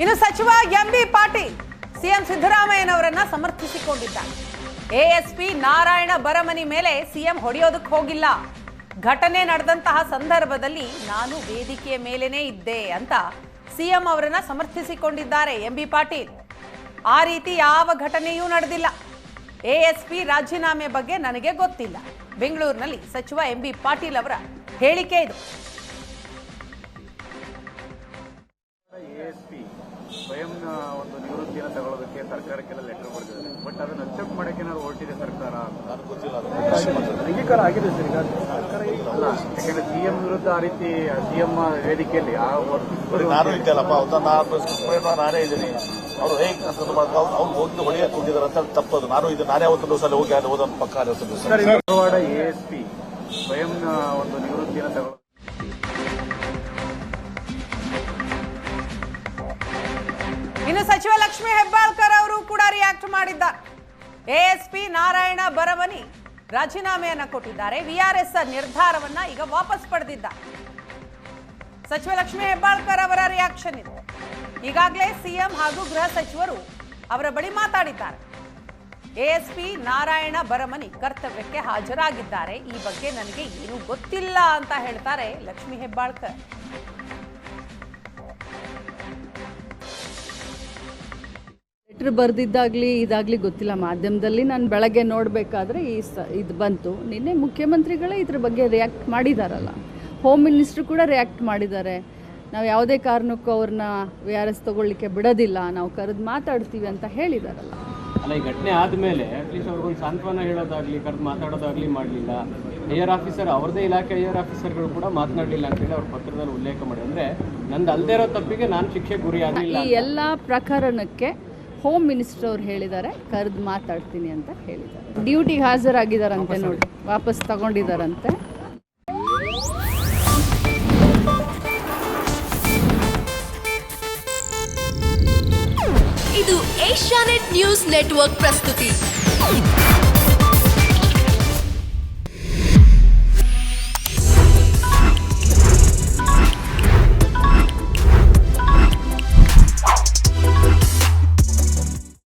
ಇನ್ನು ಸಚಿವ MB Patil CM ಸಿದ್ದರಾಮಯ್ಯನವರನ್ನ ಸಮರ್ಥಿಸಿಕೊಂಡಿದ್ದಾರೆ. ಎಎಸ್ಪಿ ನಾರಾಯಣ ಬರಮನಿ ಮೇಲೆ ಸಿಎಂ ಹೊಡೆಯೋದಕ್ಕೆ ಹೋಗಿಲ್ಲ. ಘಟನೆ ನಡೆದಂತಹ ಸಂದರ್ಭದಲ್ಲಿ ನಾನು ವೇದಿಕೆಯ ಮೇಲೇನೇ ಇದ್ದೆ ಅಂತ ಸಿಎಂ ಅವರನ್ನ ಸಮರ್ಥಿಸಿಕೊಂಡಿದ್ದಾರೆ ಎಂಬಿ ಪಾಟೀಲ್. ಆ ರೀತಿ ಯಾವ ಘಟನೆಯೂ ನಡೆದಿಲ್ಲ. ಎಎಸ್ಪಿ ರಾಜೀನಾಮೆ ಬಗ್ಗೆ ನನಗೆ ಗೊತ್ತಿಲ್ಲ. ಬೆಂಗಳೂರಿನಲ್ಲಿ ಸಚಿವ ಎಂಬಿ ಪಾಟೀಲ್ ಅವರ ಹೇಳಿಕೆ ಇದು. ಸರ್ಕಾರಕ್ಕೆಲ್ಲ ಲೆಟರ್ ಬರ್ತಿದ್ದಾರೆ ಬಟ್ ಅದನ್ನ ಅಕ್ಸೆಪ್ಟ್ ಮಾಡಕ್ಕೆ ನಾವು ಹೊರಟಿದೆ ಸರ್ಕಾರ. ಅಂಗೀಕಾರ ಆಗಿದೆ ಸರ್ ಈಗ. ಸರ್ಕಾರ ಅಲ್ಲ ಯಾಕಂದ್ರೆ ಸಿಎಂ ವಿರುದ್ಧ ಆ ರೀತಿ ಸಿಎಂ ವೇದಿಕೆಯಲ್ಲಿ ಆ ನಾನು ಇದ್ದಲ್ಲಪ್ಪ ನಾನು ನಾನೇ ಇದ್ದೀನಿ. ಅವರು ಹೇಗೆ ಮಾಡ್ತಾರೆ ಅವ್ರು ಹೋಗಿ ಹೊಡೆಯಕ್ಕೆ ಹೋಗಿದ್ದಾರೆ ಅಂತ ತಪ್ಪದು. ನಾನು ಇದು ನಾನೇ ಒಂದು ದಿವಸ ಹೋಗಿ ಅಲ್ಲಿ ಹೋದ ಪಕ್ಕ ಧಾರವಾಡ ಎಎಸ್ಪಿ ಸ್ವಯಂ ಒಂದು ನಿವೃತ್ತಿಯನ್ನು ತಗೊಳ್ಳೋದು ಇನ್ನು ಸಚಿವ ಲಕ್ಷ್ಮೀ ಹೆಬ್ಬಾಳ್ಕರ್ ಕೂಡ ರಿಯಾಕ್ಟ್ ಮಾಡಿದ್ದಾರೆ ಎಎಸ್ಪಿ ನಾರಾಯಣ ಬರವನಿ ರಾಜೀನಾಮೆಯನ್ನ ಕೊಟ್ಟಿದ್ದಾರೆ. ವಿಆರ್ಎಸ್ ನಿರ್ಧಾರವನ್ನ ಈಗ ವಾಪಸ್ ಪಡೆದಿದ್ದಾರೆ ಸಚಿವ ಲಕ್ಷ್ಮೀ ಹೆಬ್ಬಾಳ್ಕರ್ ಅವರ ರಿಯಾಕ್ಷನ್ ಇದೆ. ಈಗಾಗಲೇ ಸಿಎಂ ಹಾಗೂ ಗೃಹ ಸಚಿವರು ಅವರ ಬಳಿ ಮಾತಾಡಿದ್ದಾರೆ. ಎಎಸ್ಪಿ ನಾರಾಯಣ ಬರಮನಿ ಕರ್ತವ್ಯಕ್ಕೆ ಹಾಜರಾಗಿದ್ದಾರೆ. ಈ ಬಗ್ಗೆ ನನಗೆ ಏನೂ ಗೊತ್ತಿಲ್ಲ ಅಂತ ಹೇಳ್ತಾರೆ ಲಕ್ಷ್ಮೀ ಹೆಬ್ಬಾಳ್ಕರ್. ಲೆಟ್ರ್ ಬರೆದಿದ್ದಾಗಲಿ ಇದಾಗಲಿ ಗೊತ್ತಿಲ್ಲ. ಮಾಧ್ಯಮದಲ್ಲಿ ನಾನು ಬೆಳಗ್ಗೆ ನೋಡಬೇಕಾದ್ರೆ ಈ ಸ ಇದು ಬಂತು. ನಿನ್ನೆ ಮುಖ್ಯಮಂತ್ರಿಗಳೇ ಇದ್ರ ಬಗ್ಗೆ ರಿಯಾಕ್ಟ್ ಮಾಡಿದಾರಲ್ಲ. ಹೋಮ್ ಮಿನಿಸ್ಟ್ರು ಕೂಡ ರಿಯಾಕ್ಟ್ ಮಾಡಿದ್ದಾರೆ. ನಾವು ಯಾವುದೇ ಕಾರಣಕ್ಕೂ ಅವ್ರನ್ನ ವಿ ಆರ್ ಎಸ್ ತೊಗೊಳ್ಳಿಕ್ಕೆ ಬಿಡೋದಿಲ್ಲ. ನಾವು ಕರೆದು ಮಾತಾಡ್ತೀವಿ ಅಂತ ಹೇಳಿದಾರಲ್ಲ. ಅಲ್ಲ ಈ ಘಟನೆ ಆದಮೇಲೆ ಅಟ್ಲೀಸ್ಟ್ ಅವ್ರಿಗೊಂದು ಸಾಂತ್ವನ ಹೇಳೋದಾಗ್ಲಿ ಕರೆದು ಮಾತಾಡೋದಾಗ್ಲಿ ಮಾಡಲಿಲ್ಲ. ಹೈಯರ್ ಆಫೀಸರ್ ಅವ್ರದೇ ಇಲಾಖೆ ಹೈಯರ್ ಆಫೀಸರ್ಗಳು ಕೂಡ ಮಾತನಾಡಲಿಲ್ಲ ಅಂತೇಳಿ ಅವ್ರ ಪತ್ರದಲ್ಲಿ ಉಲ್ಲೇಖ ಮಾಡಿ. ಅಂದರೆ ನಂದು ಅಲ್ಲದೆ ಇರೋ ತಪ್ಪಿಗೆ ನಾನು ಶಿಕ್ಷೆ ಗುರಿ ಈ ಎಲ್ಲ ಪ್ರಕರಣಕ್ಕೆ ಹೋಮ್ ಮಿನಿಸ್ಟರ್ ಅವ್ರು ಹೇಳಿದ್ದಾರೆ, ಕರೆದು ಮಾತಾಡ್ತೀನಿ ಅಂತ ಹೇಳಿದ್ದಾರೆ. ಡ್ಯೂಟಿಗೆ ಹಾಜರಾಗಿದ್ದಾರಂತೆ ನೋಡಿ, ವಾಪಸ್ ತಗೊಂಡಿದ್ದಾರಂತೆ. ಇದು ಏಷ್ಯಾನೆಟ್ ನ್ಯೂಸ್ ನೆಟ್ವರ್ಕ್ ಪ್ರಸ್ತುತಿ.